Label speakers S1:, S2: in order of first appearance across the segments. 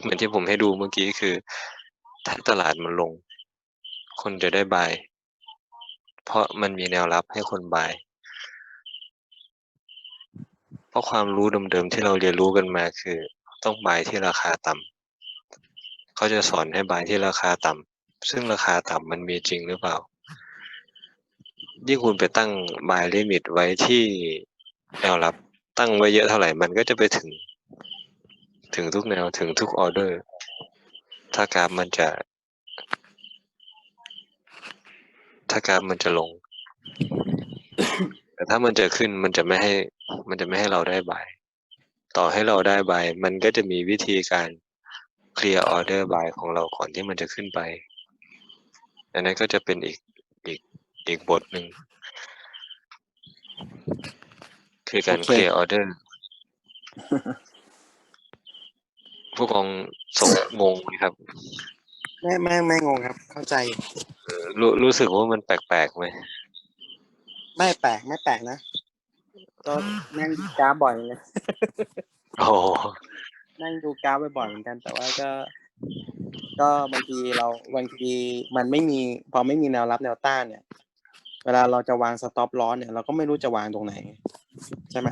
S1: เหมือนที่ผมให้ดูเมื่อกี้คือ ถ้าตลาดมันลง คนจะได้บาย เพราะมันมีแนวรับให้คนบาย เพราะความรู้เดิมๆที่เราเรียนรู้กันมาคือ ต้องบายที่ราคาต่ำเขาจะสอนให้บายที่ราคาต่ำซึ่งราคาต่ำมันมีจริงหรือเปล่ายิ่งคุณไปตั้งบายลิมิตไว้ที่แนวรับ ตั้งไว้เยอะเท่าไหร่มันก็จะไปถึง ถึงทุกแนวถึงทุกออเดอร์ ถ้ากราฟมันจะ ถ้ากราฟมันจะลง แต่ถ้ามันจะขึ้นมันจะไม่ให้ มันจะไม่ให้เราได้บายต่อให้เราได้บายมันก็จะมีวิธีการเคลียร์ออเดอร์บายของเราก่อนที่มันจะขึ้นไป อันนั้นก็จะเป็นอีกอีกอีกบทหนึ่งคือการ
S2: โอ
S1: เค
S2: เค
S1: ลียร์ออเดอร์ ผู้กองสงงงไหมครับ
S2: ไม่ไม่ไม่งงครับ เข้าใจ
S1: เอ่อรู้รู้สึกว่ามันแปลกๆไหม
S2: ไม่แปลกไม่แปลกนะก็นั่งดูกราฟบ่อยเหมือนกัน
S1: โอ้โห
S2: นั่งดูกราฟบ่อยๆเหมือนกัน แต่ว่าก็ ก็บางทีเราบางทีมันไม่มี พอไม่มีแนวรับแนวต้านเนี่ย เวลาเราจะวางสต็อปลอสเนี่ยเราก็ไม่รู้จะวางตรงไหน ใช่ไหม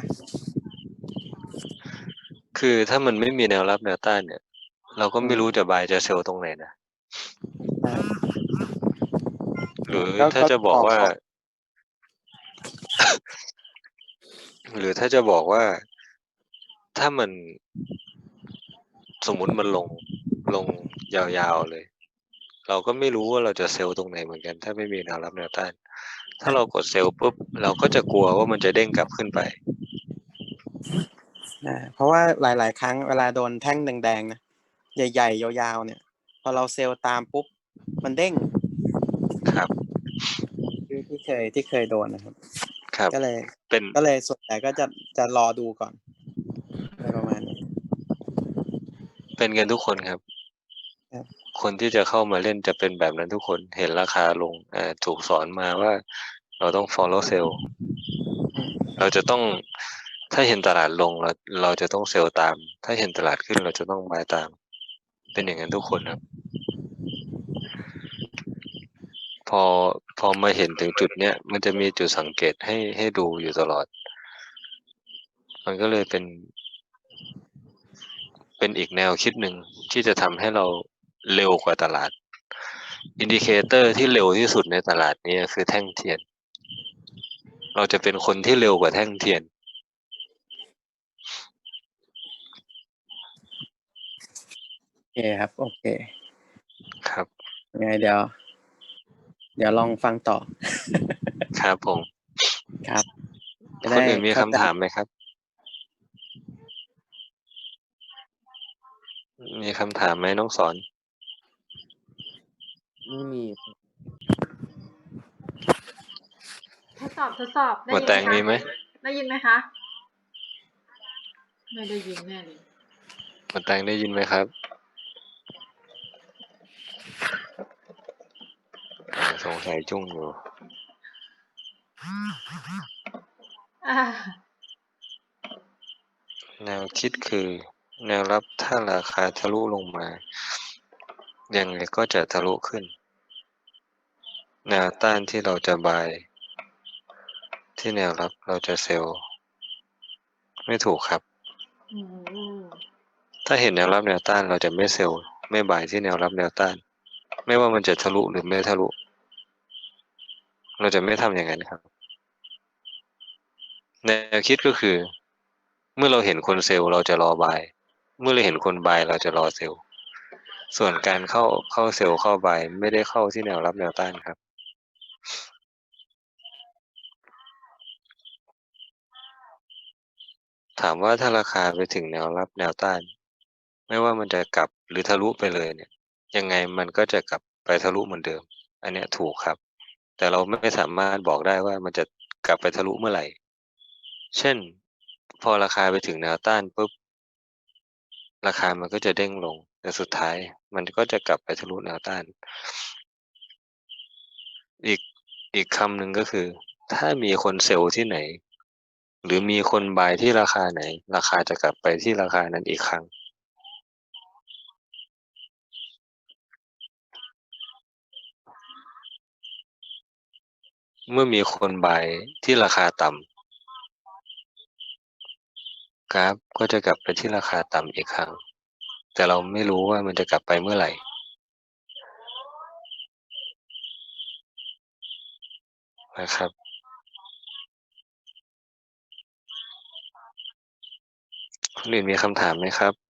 S1: คือถ้ามันไม่มีแนวรับแนวต้านเนี่ย เราก็ไม่
S2: อืม
S1: รู้จะบายจะเซลล์ตรงไหนนะ
S2: อ่า
S1: หรือ
S2: ก็
S1: ถ้า
S2: ก็
S1: จะบอกว่า
S2: ขอ
S1: หรือถ้าจะบอกว่าถ้ามันสมมุติมันลงลงยาวๆเลย เราก็ไม่รู้ว่าเราจะเซลล์ตรงไหนเหมือนกัน ถ้าไม่มีแนวรับแนวต้าน ถ้าเรากดเซลล์ปุ๊บเราก็จะกลัวว่ามันจะเด้งกลับขึ้นไป
S2: อ่าเพราะว่าหลาย ๆ ครั้งเวลาโดนแท่งแดงๆนะใหญ่ ๆ ยาว ๆ เนี่ย พอเราเซลล์ตามปุ๊บ มันเด้ง
S1: ครับ
S2: ที่ที่เคยที่เคยโดนนะครับ
S1: ครับ
S2: ก็เลย
S1: เป็น
S2: ก็เลยส่วนใหญ่ก็จะจะรอดูก่อนอะไรประมาณนี้
S1: เป็นกันทุกคนครับ
S2: ครับ
S1: คนที่จะเข้ามาเล่นจะเป็นแบบนั้นทุกคนเห็นราคาลงอ่าถูกสอนมาว่า เราต้อง follow sell เราจะต้อง ถ้าเห็นตลาดลงเราเราจะต้องเซลล์ตาม ถ้าเห็นตลาดขึ้นเราจะต้องบายตาม เป็นอย่างนั้นทุกคนครับ พอพอมาเห็นถึงจุดเนี้ยมันจะมีจุดสังเกตให้ให้ดูอยู่ตลอด มันก็เลยเป็น เป็นอีกแนวคิดหนึ่งที่จะทำให้เราเร็วกว่าตลาด อินดิเคเตอร์ที่เร็วที่สุดในตลาดนี้คือแท่งเทียน เราจะเป็นคนที่เร็วกว่าแท่งเทียน
S2: โอ เคครับ โอเค
S1: ครับ
S2: ยังไงเดี๋ยว เดี๋ยวลองฟังต่อ
S1: ครับผม
S2: ครับจะ
S1: ค
S2: ได้
S1: นอื่นมี
S2: เข้
S1: คำ
S2: ใจ
S1: ถามไหมครับ มีคำถามไหมน้องสอน
S3: ไม่มี
S4: ทดสอบทดสอบได้
S1: หัว
S4: ยิน
S1: แตง
S4: ไหม
S1: มีไหม
S4: คะได้ยินไหมคะไม่ได้ยินแน่เลย
S1: หัวแตงได้ยินไหมครับอ่า สงสัยจุ้งอยู่
S4: อ่า
S1: แนวคิดคือ แนวรับถ้าราคาทะลุลงมา ยังไงก็จะทะลุขึ้น แนวต้านที่เราจะบาย ที่แนวรับเราจะเซลล์ไม่ถูกครับ
S4: อืม
S1: ถ้าเห็นแนวรับแนวต้านเราจะไม่เซลล์ไม่บายที่แนวรับแนวต้าน ไม่ว่ามันจะทะลุหรือไม่ทะลุ เราจะไม่ทำอย่างนั้นครับ แนวคิดก็คือ เมื่อเราเห็นคนเซลล์เราจะรอบาย เมื่อเราเห็นคนบายเราจะรอเซลล์ ส่วนการเข้าเข้าเซลล์เข้าบายไม่ได้เข้าที่แนวรับแนวต้านครับ ถามว่าถ้าราคาไปถึงแนวรับแนวต้าน ไม่ว่ามันจะกลับหรือทะลุไปเลยเนี่ย ยังไงมันก็จะกลับไปทะลุเหมือนเดิม อันเนี้ยถูกครับ แต่เราไม่สามารถบอกได้ว่ามันจะกลับไปทะลุเมื่อไหร่ เช่น พอราคาไปถึงแนวต้านปุ๊บ ราคามันก็จะเด้งลง แต่สุดท้ายมันก็จะกลับไปทะลุแนวต้าน อีกอีกคำหนึ่งก็คือ ถ้ามีคนเซลล์ที่ไหน หรือมีคนบายที่ราคาไหน ราคาจะกลับไปที่ราคานั้นอีกครั้ง เมื่อมีคนบายที่ราคาต่ำกราฟก็จะกลับไปที่ราคาต่ำอีกครั้ง แต่เราไม่รู้ว่ามันจะกลับไปเมื่อไหร่นะครับคนอื่นมีคำถามไหมครับ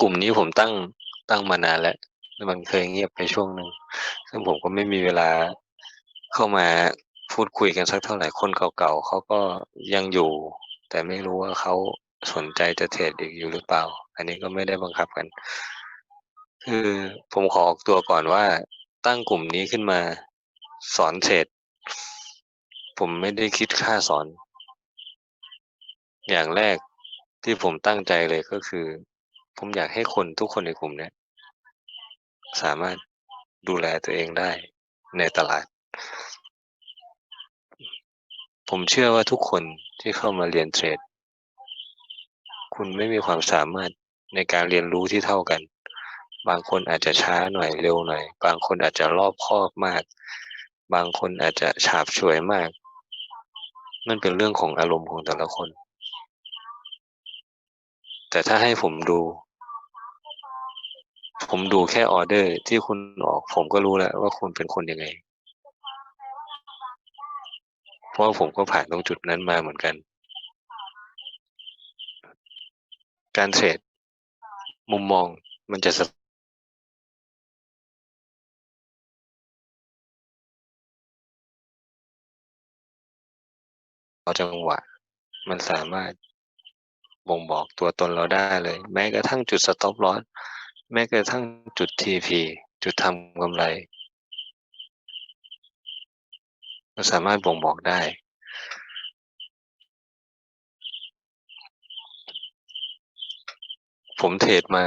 S1: กลุ่มนี้ผมตั้งตั้งมานานแล้วมันเคยเงียบไปช่วงหนึ่งซึ่งผมก็ไม่มีเวลาเข้ามาพูดคุยกันสักเท่าไหร่คนเก่าๆเขาก็ยังอยู่ แต่ไม่รู้ว่าเขาสนใจจะเทรดอีกอยู่หรือเปล่า อันนี้ก็ไม่ได้บังคับกัน คือผมขอออกตัวก่อนว่าตั้งกลุ่มนี้ขึ้นมาสอนเทรดผมไม่ได้คิดค่าสอน อย่างแรกที่ผมตั้งใจเลยก็คือ ผมอยากให้คนทุกคนในกลุ่มเนี้ยสามารถดูแลตัวเองได้ในตลาด ผมเชื่อว่าทุกคนที่เข้ามาเรียนเทรด คุณไม่มีความสามารถในการเรียนรู้ที่เท่ากัน บางคนอาจจะช้าหน่อยเร็วหน่อย บางคนอาจจะรอบคอบมาก บางคนอาจจะฉาบฉวยมาก นั่นเป็นเรื่องของอารมณ์ของแต่ละคน แต่ถ้าให้ผมดู ผมดูแค่ออเดอร์ที่คุณออก ผมก็รู้แล้วว่าคุณเป็นคนยังไง เพราะผมก็ผ่านตรงจุดนั้นมาเหมือนกัน การเทรดมุมมองมันจะสะจังหวะ มันสามารถบ่งบอกตัวตนเราได้เลย แม้กระทั่งจุดสต็อปลอส แม้กระทั่งจุด TP จุดทำกำไรมันสามารถบ่งบอกได้ ผมเทรดมา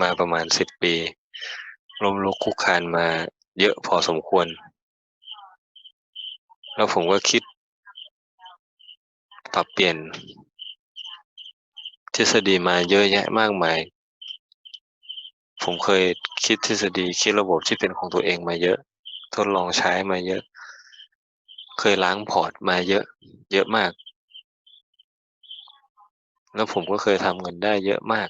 S1: มาประมาณสิบปีล้มลุกคุกคานมาเยอะพอสมควร แล้วผมก็คิด ปรับเปลี่ยนทฤษฎีมาเยอะแยะมากมาย ผมเคยคิดทฤษฎีคิดระบบที่เป็นของตัวเองมาเยอะ ทดลองใช้มาเยอะ เคยล้างพอร์ตมาเยอะ เยอะมาก แล้วผมก็เคยทำเงินได้เยอะมาก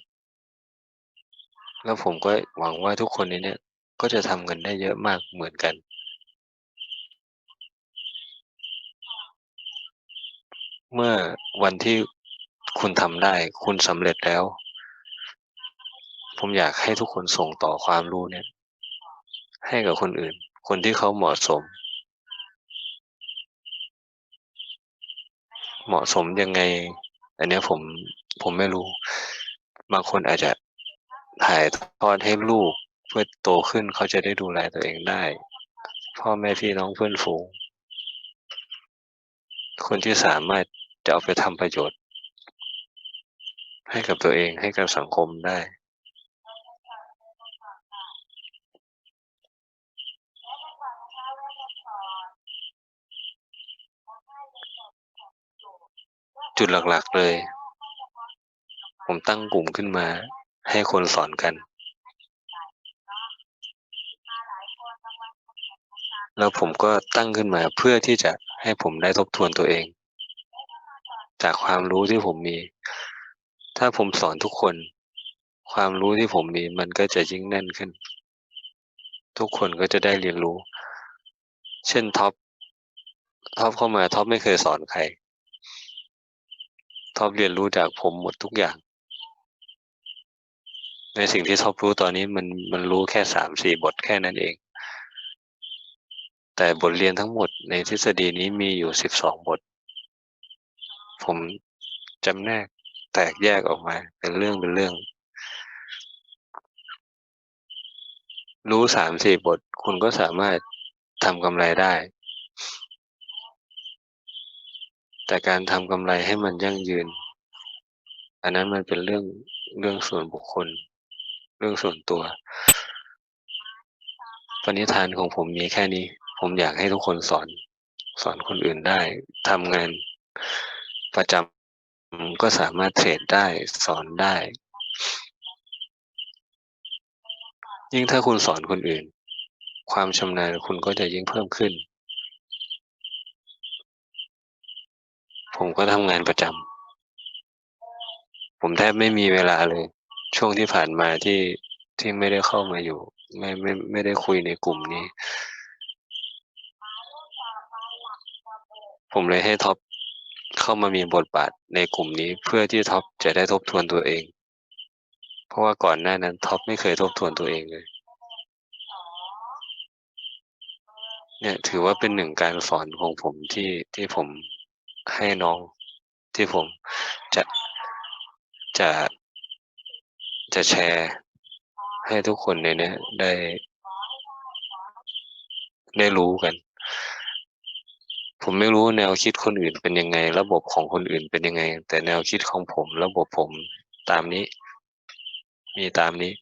S1: แล้วผมก็หวังว่าทุกคนในเนี้ยก็จะทำเงินได้เยอะมากเหมือนกัน เมื่อวันที่คุณทำได้ คุณสำเร็จแล้ว ผมอยากให้ทุกคนส่งต่อความรู้เนี่ย ให้กับคนอื่น คนที่เขาเหมาะสม เหมาะสมยังไง อันนี้ผมผมไม่รู้ บางคนอาจจะถ่ายทอดให้ลูกเพื่อโตขึ้นเขาจะได้ดูแลตัวเองได้ พ่อแม่พี่น้องเพื่อนฝูง คนที่สามารถจะเอาไปทำประโยชน์ ให้กับตัวเองให้กับสังคมได้ จุดหลักๆเลย ผมตั้งกลุ่มขึ้นมาให้คนสอนกัน แล้วผมก็ตั้งขึ้นมาเพื่อที่จะให้ผมได้ทบทวนตัวเอง จากความรู้ที่ผมมี ถ้าผมสอนทุกคน ความรู้ที่ผมมีมันก็จะยิ่งแน่นขึ้น ทุกคนก็จะได้เรียนรู้ เช่นท็อปท็อปเข้ามาท็อปไม่เคยสอนใคร ท็อปเรียนรู้จากผมหมดทุกอย่าง ในสิ่งที่ท็อปรู้ตอนนี้มันมันรู้แค่สามสี่บทแค่นั้นเอง แต่บทเรียนทั้งหมดในทฤษฎีนี้มีอยู่สิบสองบท ผมจำแนกแตกแยกออกมา เป็นเรื่องเป็นเรื่อง รู้สามสี่บท คุณก็สามารถทำกำไรได้ แต่การทำกำไรให้มันยั่งยืน อันนั้นมันเป็นเรื่องเรื่องส่วนบุคคล เรื่องส่วนตัว ปณิธานของผมมีแค่นี้ ผมอยากให้ทุกคนสอน สอนคนอื่นได้ทำงานประจำก็สามารถเทรดได้สอนได้ ยิ่งถ้าคุณสอนคนอื่น ความชำนาญคุณก็จะยิ่งเพิ่มขึ้น ผมก็ทำงานประจำผมแทบไม่มีเวลาเลย ช่วงที่ผ่านมาที่ที่ไม่ได้เข้ามาอยู่ ไม่ไม่ไม่ได้คุยในกลุ่มนี้ ผมเลยให้ท็อปเข้ามามีบทบาทในกลุ่มนี้ เพื่อที่ท็อปจะได้ทบทวนตัวเอง เพราะว่าก่อนหน้านั้นท็อปไม่เคยทบทวนตัวเองเลยเนี่ยถือว่าเป็นหนึ่งการสอนของผมที่ที่ผม ให้น้องที่ผมจะจะจะแชร์ให้ทุกคนในนี้ได้ ได้รู้กัน ผมไม่รู้แนวคิดคนอื่นเป็นยังไง ระบบของคนอื่นเป็นยังไง แต่แนวคิดของผม ระบบผมตามนี้ มีตามนี้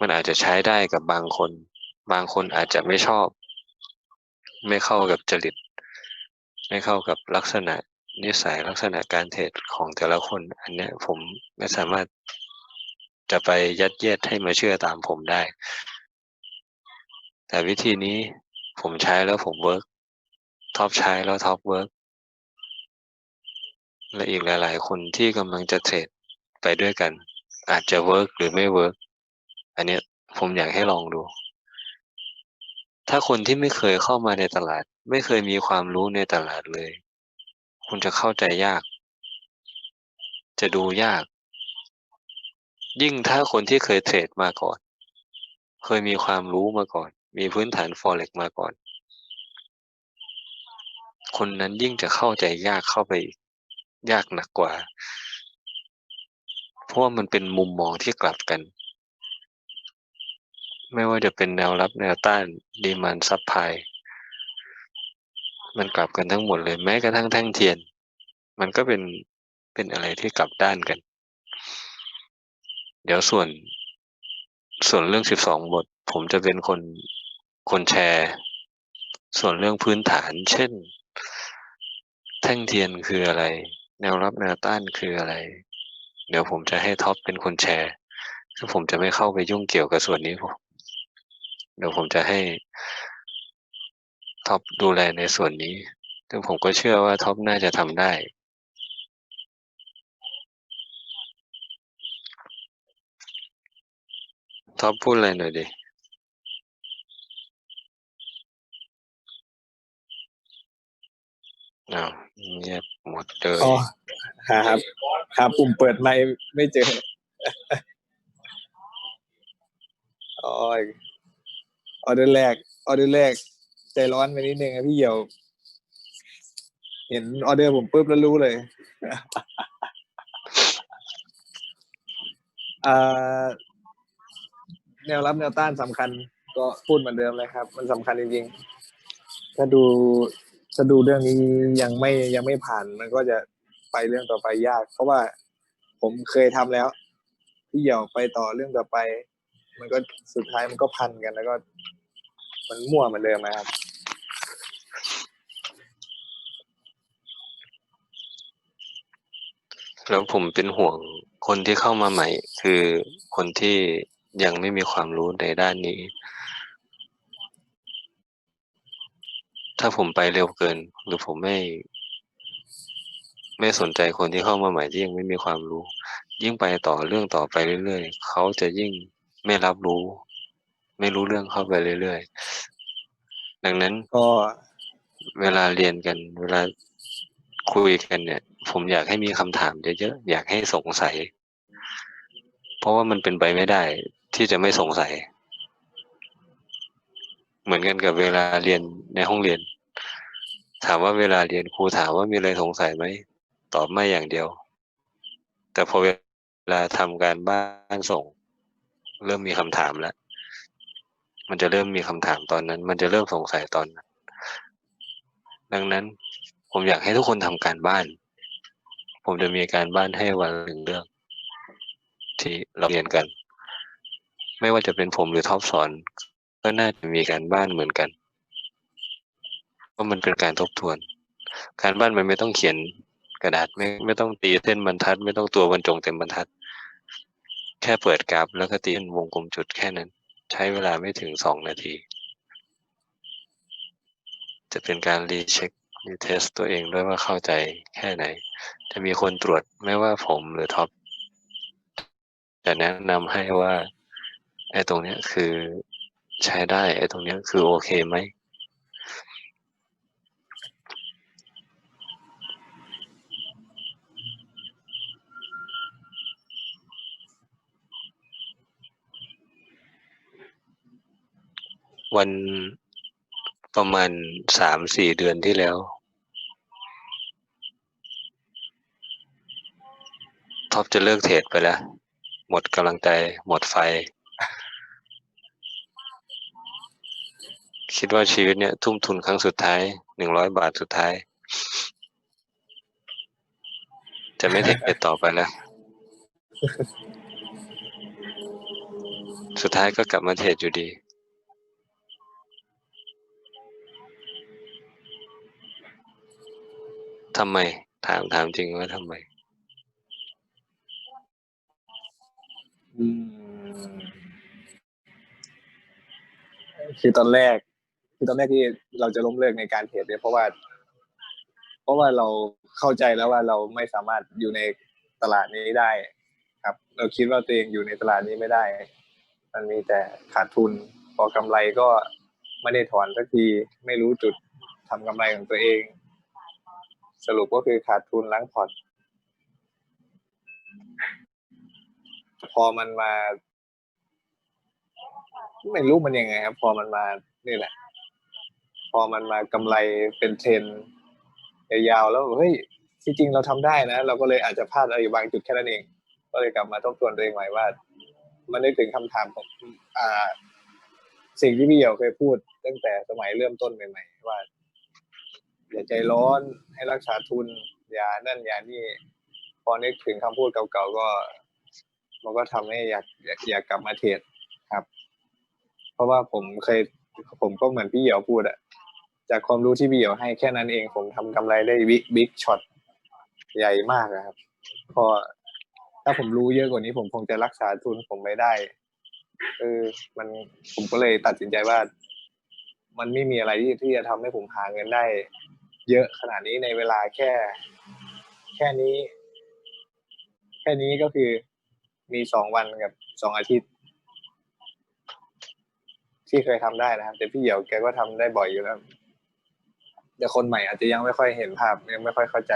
S1: มันอาจจะใช้ได้กับบางคน บางคนอาจจะไม่ชอบ ไม่เข้ากับจริต ไม่เข้ากับลักษณะนิสัยลักษณะการเทรดของแต่ละคน อันเนี้ยผมไม่สามารถจะไปยัดเยียดให้มาเชื่อตามผมได้ แต่วิธีนี้ผมใช้แล้วผมเวิร์กท็อปใช้แล้วท็อปเวิร์กและอีกหลาย ๆ คนที่กำลังจะเทรดไปด้วยกัน อาจจะเวิร์กหรือไม่เวิร์กอันนี้ผมอยากให้ลองดู ถ้าคนที่ไม่เคยเข้ามาในตลาด ไม่เคยมีความรู้ในตลาดเลย คุณจะเข้าใจยาก จะดูยาก ยิ่งถ้าคนที่เคยเทรดมาก่อน เคยมีความรู้มาก่อน มีพื้นฐาน forex มาก่อน คนนั้นยิ่งจะเข้าใจยากเข้าไปอีกยากหนักกว่า เพราะว่ามันเป็นมุมมองที่กลับกัน ไม่ว่าจะเป็นแนวรับแนวต้านดีมันซับไพมันกลับกันทั้งหมดเลยแม้กระทั่งแท่งเทียน มันก็เป็นเป็นอะไรที่กลับด้านกัน เดี๋ยวส่วน ส่วนเรื่องสิบสองบท ผมจะเป็นคนคนแชร์ ส่วนเรื่องพื้นฐาน เช่น แท่งเทียนคืออะไร แนวรับแนวต้านคืออะไร เดี๋ยวผมจะให้ท็อปเป็นคนแชร์ซึ่งผมจะไม่เข้าไปยุ่งเกี่ยวกับส่วนนี้ผม เดี๋ยวผมจะให้ท็อปดูแลในส่วนนี้ซึ่งผมก็เชื่อว่าท็อปน่าจะทำได้ ท็อปพูดอะไรหน่อยดิอ้าวเงียบหมดเลย
S3: อ๋อครับหาปุ่มเปิดไมค์ไม่เจอ อ๋อ ออเดอร์แรกออเดอร์แรก ใจร้อนไปนิดนึงครับพี่เหี่ยว เห็นออเดอร์ผมปุ๊บแล้วรู้เลยแนวรับแนวต้านสำคัญ ก็พูดเหมือนเดิมเลยครับ มันสำคัญจริงๆถ้าดูถ้าดูเรื่องนี้ยังไม่ยังไม่ผ่านมันก็จะไปเรื่องต่อไปยาก เพราะว่าผมเคยทำแล้ว พี่เหี่ยวไปต่อเรื่องต่อไป มันก็สุดท้ายมันก็พันกันแล้วก็ มันมั่วเหมือนเดิมนะครับ
S1: แล้วผมเป็นห่วงคนที่เข้ามาใหม่ คือคนที่ยังไม่มีความรู้ในด้านนี้ ถ้าผมไปเร็วเกิน หรือผมไม่ ไม่สนใจคนที่เข้ามาใหม่ที่ยังไม่มีความรู้ ยิ่งไปต่อเรื่องต่อไปเรื่อยๆเขาจะยิ่ง ไม่รับรู้ ไม่รู้เรื่องเข้าไปเรื่อยๆดังนั้น
S3: ก็
S1: เวลาเรียนกันเวลาคุยกันเนี่ย ผมอยากให้มีคำถามเยอะๆอยากให้สงสัย เพราะว่ามันเป็นไปไม่ได้ ที่จะไม่สงสัย เหมือนกันกับเวลาเรียนในห้องเรียน ถามว่าเวลาเรียนครูถามว่ามีอะไรสงสัยไหมตอบไม่อย่างเดียว แต่พอเวลาทำการบ้านส่ง เริ่มมีคำถามแล้ว มันจะเริ่มมีคำถามตอนนั้น มันจะเริ่มสงสัยตอนนั้น ดังนั้นผมอยากให้ทุกคนทำการบ้าน ผมจะมีการบ้านให้วันหนึ่งเรื่อง ที่เราเรียนกัน ไม่ว่าจะเป็นผมหรือท็อปสอน ก็น่าจะมีการบ้านเหมือนกันเพราะมันเป็นการทบทวน การบ้านมันไม่ต้องเขียนกระดาษไม่ไม่ต้องตีเส้นบรรทัด ไม่ต้องตัวบรรจงเต็มบรรทัด แค่เปิดกราฟแล้วก็ตีเป็นวงกลมจุดแค่นั้น ใช้เวลาไม่ถึงสองนาที จะเป็นการรีเช็ครีเทสตัวเองด้วยว่าเข้าใจแค่ไหน จะมีคนตรวจไม่ว่าผมหรือท็อปจะแนะนำให้ว่าไอ้ตรงเนี้ยคือใช้ได้ไอ้ตรงเนี้ยคือโอเคไหม วันประมาณสามสี่เดือนที่แล้ว ท็อปจะเลิกเทรดไปแล้ว หมดกำลังใจ หมดไฟ คิดว่าชีวิตเนี้ยทุ่มทุนครั้งสุดท้ายหนึ่งร้อยบาทสุดท้าย จะไม่เทรดต่อไปแล้ว สุดท้ายก็กลับมาเทรดอยู่ดี ทำไม ถามถามจริงว่าทำไม
S3: คือตอนแรก คือตอนแรกที่เราจะล้มเลิกในการเทรดเนี่ยเพราะว่า เพราะว่าเราเข้าใจแล้วว่าเราไม่สามารถอยู่ในตลาดนี้ได้ ครับ เราคิดว่าตัวเองอยู่ในตลาดนี้ไม่ได้ มันมีแต่ขาดทุน พอกำไรก็ไม่ได้ถอนสักที ไม่รู้จุดทำกำไรของตัวเอง สรุปก็คือขาดทุนล้างพอร์ตพอมันมา ไม่รู้มันยังไงครับ พอมันมานี่แหละ พอมันมากำไรเป็นเทรนยาวๆแล้วเฮ้ยที่จริงเราทำได้นะ เราก็เลยอาจจะพลาดอะไรบางจุดแค่นั้นเอง ก็เลยกลับมาทบทวนตัวเองใหม่ว่า มันนึกถึงคำถามของอ่า สิ่งที่พี่เหี่ยวเคยพูดตั้งแต่สมัยเริ่มต้นใหม่ๆว่า อย่าใจร้อนให้รักษาทุน อย่านั่นอย่านี่ พอนึกถึงคำพูดเก่าๆก็ มันก็ทำให้อยากอยากอยากกลับมาเทรดครับ เพราะว่าผมเคยผมก็เหมือนพี่เหี่ยวพูดอะจากความรู้ที่พี่เหี่ยวให้แค่นั้นเองผมทำกำไรได้บิ๊กบิ๊กช็อตใหญ่มากอะครับ พอถ้าผมรู้เยอะกว่านี้ ผมคงจะรักษาทุนผมไม่ได้เออมันผมก็เลยตัดสินใจว่า มันไม่มีอะไรที่ที่จะทำให้ผมหาเงินได้ เยอะขนาดนี้ในเวลาแค่ แค่นี้ แค่นี้ก็คือมีสองวันกับสองอาทิตย์ ที่เคยทำได้นะครับ แต่พี่เหี่ยวแกก็ทำได้บ่อยอยู่แล้วแต่คนใหม่อาจจะยังไม่ค่อยเห็นภาพยังไม่ค่อยเข้าใจ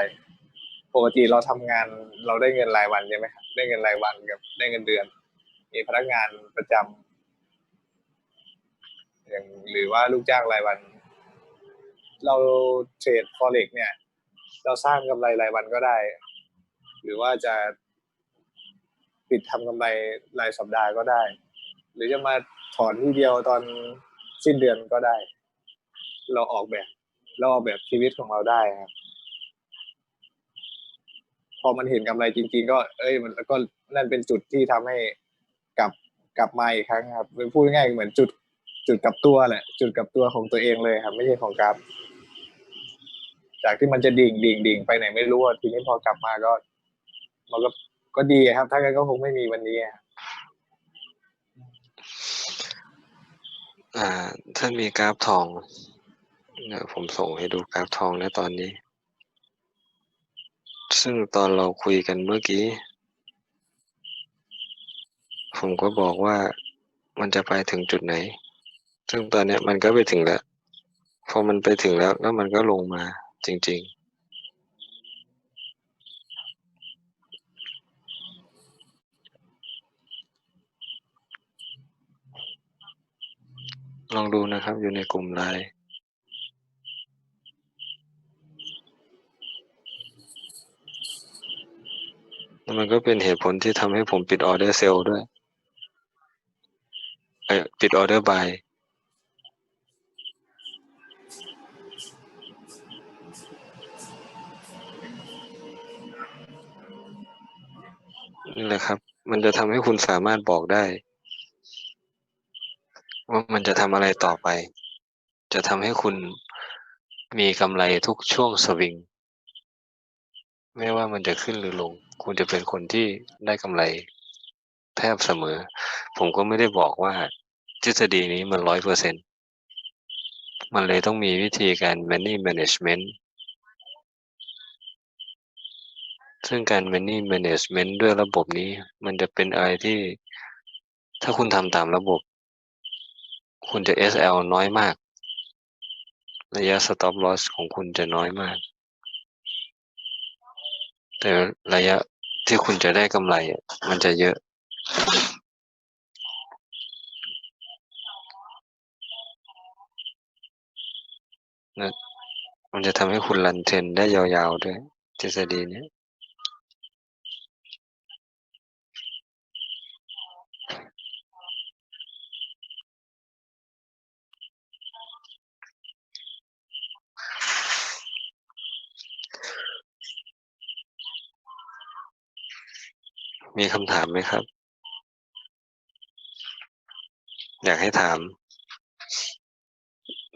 S3: ปกติเราทำงานเราได้เงินรายวันใช่ไหมครับได้เงินรายวันกับได้เงินเดือน มีพนักงานประจำอย่างหรือว่าลูกจ้างรายวัน เราเทรดฟอเร็กเนี่ย เราสร้างกำไรรายวันก็ได้ หรือว่าจะปิดทำกำไรรายสัปดาห์ก็ได้ หรือจะมาถอนทีเดียวตอนสิ้นเดือนก็ได้ เราออกแบบ เราออกแบบชีวิตของเราได้ครับ พอมันเห็นกำไรจริง ๆ ก็ เอ้ย มันแล้วก็นั่นเป็นจุดที่ทำให้กลับกลับมาอีกครั้งครับพูดง่ายๆเหมือนจุดจุดกลับตัวแหละ จุดกลับตัวของตัวเองเลยครับ ไม่ใช่ของกราฟ จากที่มันจะดิ่งดิ่งดิ่งไปไหนไม่รู้ทีนี้พอกลับมาก็ มันก็ก็ดีครับ ถ้างั้นก็คงไม่มีวันนี้ครับ
S1: อ่า ถ้ามีกราฟทองเนี่ยผมส่งให้ดูกราฟทองแล้วตอนนี้ ซึ่งตอนเราคุยกันเมื่อกี้ ผมก็บอกว่ามันจะไปถึงจุดไหน ซึ่งตอนเนี้ยมันก็ไปถึงแล้ว พอมันไปถึงแล้วแล้วมันก็ลงมา จริง ๆลองดูนะครับอยู่ในกลุ่มไลน์มันก็เป็นเหตุผลที่ทำให้ผมปิดออเดอร์เซลล์ด้วยปิดออเดอร์บาย นี่แหละครับ มันจะทำให้คุณสามารถบอกได้ ว่ามันจะทำอะไรต่อไป จะทำให้คุณมีกำไรทุกช่วงสวิง ไม่ว่ามันจะขึ้นหรือลง คุณจะเป็นคนที่ได้กำไรแทบเสมอ ผมก็ไม่ได้บอกว่าทฤษฎีนี้มันร้อยเปอร์เซ็นมันเลยต้องมีวิธีการ money management ซึ่งการ money management ด้วยระบบนี้ มันจะเป็นอะไรที่ ถ้าคุณทำตามระบบ คุณจะ SL น้อยมาก ระยะ stop loss ของคุณจะน้อยมาก แต่ระยะที่คุณจะได้กำไรมันจะเยอะนะมันจะทำให้คุณรันเทรนได้ยาวๆด้วยทฤษฎีเนี้ มีคำถามไหมครับ อยากให้ถาม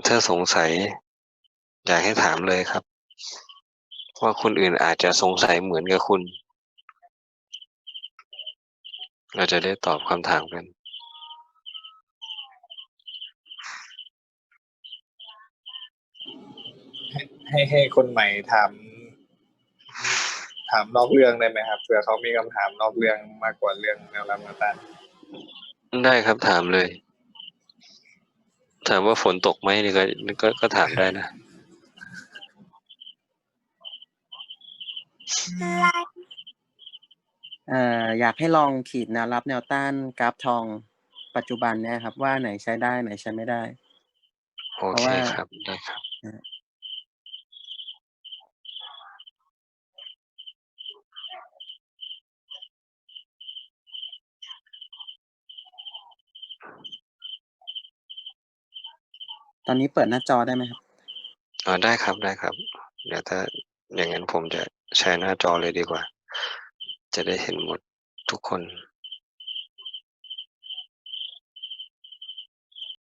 S1: ถ้าสงสัย อยากให้ถามเลยครับ ว่าคนอื่นอาจจะสงสัยเหมือนกับคุณ เราจะได้ตอบคำถามกัน
S3: ให้ให้คนใหม่ถาม ถามนอกเรื่องได้ไหมครับเผื่อเขามีคำถามนอกเรื่องมากกว่าเรื่องแนวรับแนวต้าน
S1: ได้ครับถามเลย ถามว่าฝนตกไหมนี่ก็ก็ก็ถามได้นะ
S2: เอ่ออยากให้ลองขีดแนวรับแนวต้านกราฟทองปัจจุบันเนี่ยครับ ว่าไหนใช้ได้ไหนใช้ไม่ได้
S1: โอ
S2: เพราะ
S1: เค
S2: ว่า
S1: ครับได้ครับ
S2: ตอนนี้เปิดหน้าจอได้ไหมครับ
S1: อ๋อได้ครับได้ครับ เดี๋ยวถ้าอย่างนั้นผมจะแชร์หน้าจอเลยดีกว่า จะได้เห็นหมดทุกคน